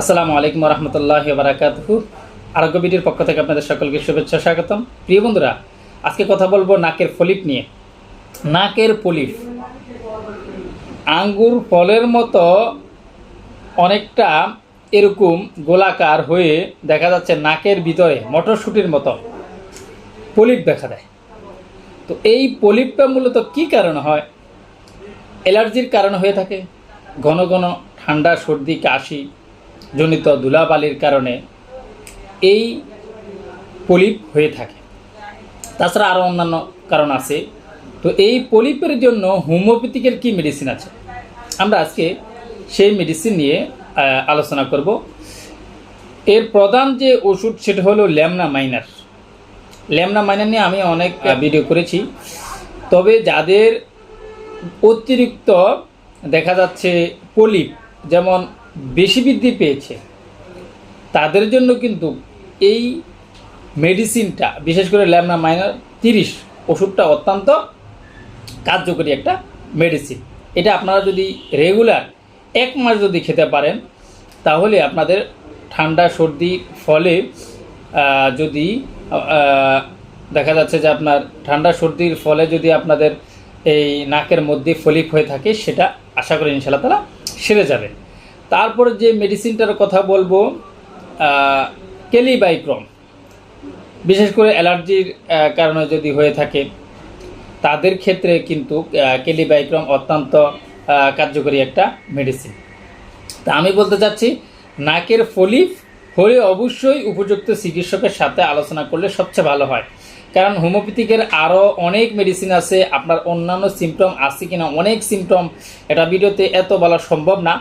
আসসালামু আলাইকুম রহমতুল্লাহ বারাকাতহু আরোগ্য বিটির পক্ষ থেকে আপনাদের সকলকে শুভেচ্ছা স্বাগতম। প্রিয় বন্ধুরা, আজকে কথা বলব নাকের ফলিপ নিয়ে। নাকের পলিপ। আঙ্গুর ফলের মতো অনেকটা এরকম গোলাকার হয়ে দেখা যাচ্ছে নাকের ভিতরে, মটরশুটির মতো পলিপ দেখা দেয়। তো এই পলিপটা মূলত কী কারণে হয়? অ্যালার্জির কারণ হয়ে থাকে। ঘন ঘন ঠান্ডা, সর্দি, কাশি জনিত ধুলাবালির কারণে এই পলিপ হয়ে থাকে। তাছাড়া আরও অন্যান্য কারণ আছে। তো এই পলিপের জন্য হোমিওপ্যাথিকের কি মেডিসিন আছে? আমরা আজকে সেই মেডিসিন নিয়ে আলোচনা করব। এর প্রধান যে ওষুধ সেটা হলো ল্যামনা মাইনার ল্যামনা মাইনার নিয়ে আমি অনেক ভিডিও করেছি। তবে যাদের অতিরিক্ত দেখা যাচ্ছে পলিপ, যেমন বেশি বৃদ্ধি পেয়েছে। তাদের জন্য কিন্তু এই মেডিসিনটা বিশেষ করে ল্যামনা মাইনার তিরিশ ওষুধটা অত্যন্ত কার্যকরী একটা মেডিসিন এটা আপনারা যদি রেগুলার এক মাস যদি খেতে পারেন, তাহলে আপনাদের ঠান্ডা সর্দির ফলে যদি দেখা যাচ্ছে যে আপনার ঠান্ডা, সর্দির ফলে যদি আপনাদের এই নাকের মধ্যে ফলিক হয়ে থাকে, সেটা আশা করি ইনশাল্লাহ তারা সেরে যাবে। তারপর যে মেডিসিনটার কথা বলব কেলিবাইক্রম। বিশেষ করে অ্যালার্জির কারণে যদি হয়ে থাকে, তাদের ক্ষেত্রে কিন্তু কেলিবাইক্রম অত্যন্ত কার্যকরী একটা মেডিসিন তা আমি বলতে চাচ্ছি, নাকের ফলিপ হলে অবশ্যই উপযুক্ত চিকিৎসকের সাথে আলোচনা করলে সবচেয়ে ভালো হয়। কারণ হোমিওপ্যাথিকের আরও অনেক মেডিসিন আছে, আপনার অন্যান্য সিমটম আছে কিনা, অনেক সিমটম এটা ভিডিওতে এত বলা সম্ভব না।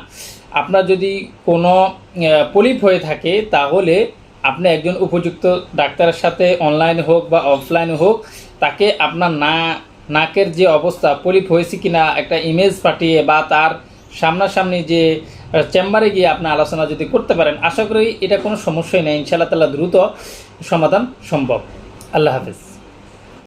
আপনার যদি কোনো পলিপ হয়ে থাকে, তাহলে আপনি একজন উপযুক্ত ডাক্তারের সাথে অনলাইন হোক বা অফলাইনে হোক, তাকে আপনার না, নাকের যে অবস্থা, পলিপ হয়েছে কিনা, একটা ইমেজ পাঠিয়ে বা তার সামনাসামনি যে চেম্বারে গিয়ে আপনি আলোচনা যদি করতে পারেন, আশা করি এটা কোনো সমস্যাই নেই। ইনশাআল্লাহ তাল্লাহ দ্রুত সমাধান সম্ভব। আল্লাহ হাফিজ।